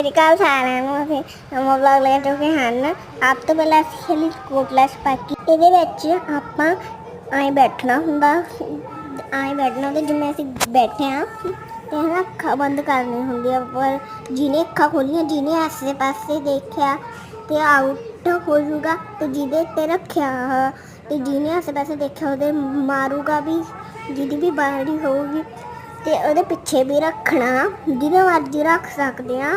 ਸ੍ਰੀ ਅਕਾਲ ਸਾਰਿਆਂ ਨੂੰ ਅਸੀਂ ਨਵਾਂ ਵਲੌਗ ਲੈ ਚੁੱਕੇ ਹਨ ਆਪ ਤੋਂ ਪਹਿਲਾਂ ਅਸੀਂ ਖੇਲੀ ਕੋਟਲਾ ਸਪਾਕੀ ਇਹਦੇ ਵਿੱਚ ਆਪਾਂ ਐਂ ਬੈਠਣਾ ਹੁੰਦਾ ਐਂ ਬੈਠਣਾ ਹੁੰਦਾ ਜਿਵੇਂ ਅਸੀਂ ਬੈਠੇ ਆ ਤੇ ਹਨਾ ਅੱਖਾਂ ਬੰਦ ਕਰਨੀ ਹੁੰਦੀ ਆ ਪਰ ਜਿਹਨੇ ਅੱਖਾਂ ਖੋਲੀਆਂ ਜਿਹਨੇ ਆਸੇ ਪਾਸੇ ਦੇਖਿਆ ਤੇ ਆਊਟ ਹੋ ਜਾਊਗਾ ਤੇ ਜਿਹਦੇ ਤੇ ਰੱਖਿਆ ਹ- ਤੇ ਜਿਹਨੇ ਆਸੇ ਪਾਸੇ ਦੇਖਿਆ ਉਹਦੇ ਮਾਰੂਗਾ ਵੀ ਜਿਹਦੀ ਵੀ ਬਾਹਰੀ ਹੋਊਗੀ ਤੇ ਉਹਦੇ ਪਿੱਛੇ ਵੀ ਰੱਖਣਾ ਜਿਹਦੇ ਮਰਜ਼ੀ ਰੱਖ ਸਕਦੇ ਆ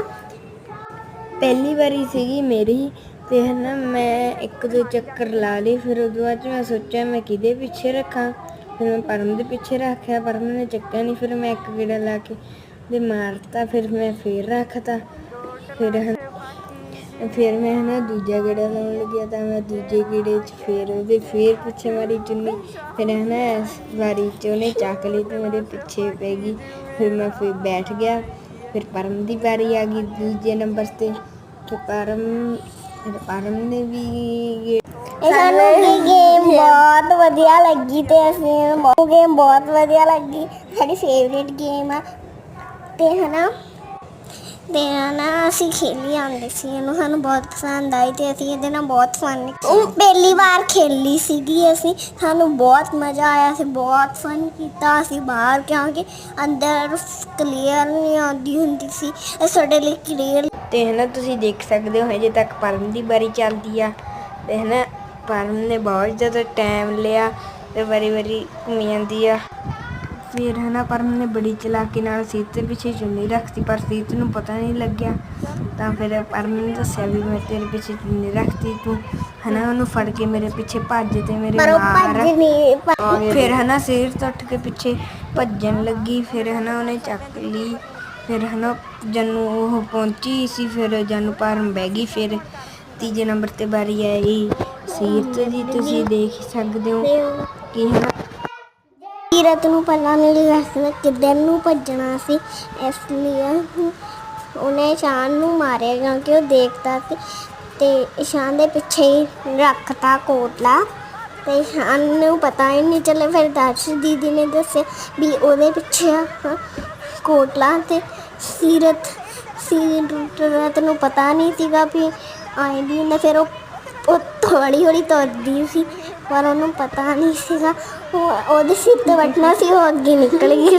ਪਹਿਲੀ ਵਾਰੀ ਸੀਗੀ ਮੇਰੀ ਤੇ ਹਨਾ ਮੈਂ ਇੱਕ ਦੋ ਚੱਕਰ ਲਾ ਲਈ ਫਿਰ ਉਦੋਂ ਬਾਅਦ 'ਚ ਮੈਂ ਸੋਚਿਆ ਮੈਂ ਕਿਹਦੇ ਪਿੱਛੇ ਰੱਖਾਂ। ਫਿਰ ਮੈਂ ਪਰਮ ਦੇ ਪਿੱਛੇ ਰੱਖਿਆ, ਪਰਮ ਨੇ ਚੱਕਿਆ ਨਹੀਂ ਫਿਰ ਮੈਂ ਇੱਕ ਗੇੜਾ ਲਾ ਕੇ ਤੇ ਮਾਰਤਾ, ਫਿਰ ਮੈਂ ਫੇਰ ਰੱਖਤਾ। ਫਿਰ ਹਨਾ, ਫਿਰ ਮੈਂ ਹਨਾ ਦੂਜਾ ਗੇੜਾ ਲਾਉਣ ਲੱਗਿਆ ਤਾਂ ਮੈਂ ਦੂਜੇ ਗੇੜੇ 'ਚ ਫਿਰ ਉਹਦੇ ਫੇਰ ਪਿੱਛੇ ਮਾਰੀ ਚੁੰਨੀ। ਫਿਰ ਹਨਾ ਇਸ ਵਾਰੀ 'ਚ ਉਹਨੇ ਚੱਕ ਲਈ ਤੇ ਮੇਰੇ ਪਿੱਛੇ ਪੈ ਗਈ, ਫਿਰ ਮੈਂ ਫਿਰ ਬੈਠ ਗਿਆ। ਫਿਰ ਪਰਮ ਦੀ ਵਾਰੀ ਆ ਗਈ ਦੂਜੇ ਨੰਬਰ ਤੇ ਤੇ ਪਰਮ ਪਰਮ ਨੇ ਵੀ ਇਹ ਸਾਨੂੰ ਇਹ ਗੇਮ ਬਹੁਤ ਵਧੀਆ ਲੱਗੀ ਤੇ ਅਸੀਂ ਇਹ ਗੇਮ ਬਹੁਤ ਵਧੀਆ ਲੱਗੀ। ਸਾਡੀ ਫੇਵਰੇਟ ਗੇਮ ਆ। ਤੇ ਹਨਾ? ਤੇ ਹਨਾ ਅਸੀਂ ਖੇਲੀ ਆਉਂਦੇ ਸੀ, ਇਹਨੂੰ ਸਾਨੂੰ ਬਹੁਤ ਪਸੰਦ ਆਈ ਤੇ ਅਸੀਂ ਇਹਦੇ ਨਾਲ ਬਹੁਤ ਫਨ ਉਹ ਪਹਿਲੀ ਵਾਰ ਖੇਲੀ ਸੀਗੀ ਅਸੀਂ, ਸਾਨੂੰ ਬਹੁਤ ਮਜ਼ਾ ਆਇਆ ਸੀ ਬਹੁਤ ਫਨ ਕੀਤਾ, ਅਸੀਂ ਬਾਹਰ ਕਿਉਂਕਿ ਅੰਦਰ ਕਲੀਅਰ ਨਹੀਂ ਆਉਂਦੀ ਹੁੰਦੀ ਸੀ, ਇਹ ਸਾਡੇ ਲਈ ਕਲੀਅਰ ਤੇ ਹਨਾ, ਤੁਸੀਂ ਦੇਖ ਸਕਦੇ ਹੋ, ਹਜੇ ਤੱਕ ਪਰਮ ਦੀ ਵਾਰੀ ਚੱਲਦੀ ਆ। ਤੇ ਹਨਾ, ਪਰਮ ਨੇ ਬਹੁਤ ਜ਼ਿਆਦਾ ਟਾਈਮ ਲਿਆ ਤੇ ਵਾਰੀ ਵਾਰੀ ਘੁੰਮੀ ਜਾਂਦੀ ਆ। ਹਨਾ ਪਰਮ ਨੇ ਬੜੀ ਚਲਾਕੀ ਨਾਲ ਸੀਤ ਦੇ ਪਿੱਛੇ ਚੁੰਨੀ ਰੱਖਤੀ ਪਰ ਸੀਤ ਨੂੰ ਪਤਾ ਨਹੀਂ ਲੱਗਿਆ। ਤਾਂ ਫਿਰ ਪਰਮ ਨੇ ਦੱਸਿਆ ਵੀ ਮੈਂ ਤੇਰੇ ਪਿੱਛੇ ਚੁੰਨੀ ਰੱਖਤੀ ਤੂੰ ਹਨਾ ਉਹਨੂੰ ਫੜ ਕੇ ਮੇਰੇ ਪਿੱਛੇ ਭੱਜ ਤੇ ਮੇਰੇ ਪਰ ਉਹ ਮਾਰ ਭੱਜ ਨਹੀਂ ਭੱਜ- ਫਿਰ ਹਨਾ ਸਿਰ ਤੋਂ ਉੱਠ ਕੇ ਪਿੱਛੇ ਭੱਜਣ ਲੱਗੀ ਫਿਰ ਹਨਾ ਉਹਨੇ ਚੱਕ ਲਈ। ਫਿਰ ਹਨਾ ਜਨੂੰ ਉਹ ਪਹੁੰਚੀ ਸੀ ਫਿਰ ਜਨੂੰ ਪਰਮ ਬਹਿ ਗਈ ਫਿਰ ਤੀਜੇ ਨੰਬਰ ਤੇ ਵਾਰੀ ਆਈ ਸੀਰਤ ਦੀ ਤੁਸੀਂ ਦੇਖ ਸਕਦੇ ਹੋ ਕਿ ਹਨਾ ਸੀਰਤ ਨੂੰ ਪਹਿਲਾਂ ਨਹੀਂ ਦੱਸਦਾ ਕਿੱਧਰ ਨੂੰ ਭੱਜਣਾ ਸੀ, ਇਸ ਲਈ ਉਹਨੇ ਸ਼ਾਨ ਨੂੰ ਮਾਰਿਆ ਕਿਉਂਕਿ ਉਹ ਦੇਖਦਾ ਸੀ ਤੇ ਸ਼ਾਨ ਦੇ ਪਿੱਛੇ ਹੀ ਰੱਖਤਾ ਕੋਟਲਾ ਤੇ ਸ਼ਾਨ ਨੂੰ ਪਤਾ ਹੀ ਨਹੀਂ ਚੱਲਿਆ ਫਿਰ ਦਰਸ਼ ਦੀਦੀ ਨੇ ਦੱਸਿਆ ਵੀ ਉਹਦੇ ਪਿੱਛੇ ਆ ਕੋਟਲਾ ਤੇ ਸੀਰਤ ਸੀਰਤ ਨੂੰ ਪਤਾ ਨਹੀਂ ਸੀਗਾ ਵੀ ਆਏ ਵੀ ਫਿਰ ਉਹ ਉਹ ਹੌਲੀ ਹੌਲੀ ਤੁਰਦੀ ਸੀ, ਪਰ ਉਹਨੂੰ ਪਤਾ ਨਹੀਂ ਸੀਗਾ। ਉਹ ਉਹਦੇ ਸਿਰ ਤੇ ਵੱਟਣਾ ਸੀ, ਉਹ ਅੱਗੇ ਨਿਕਲ ਗਈ।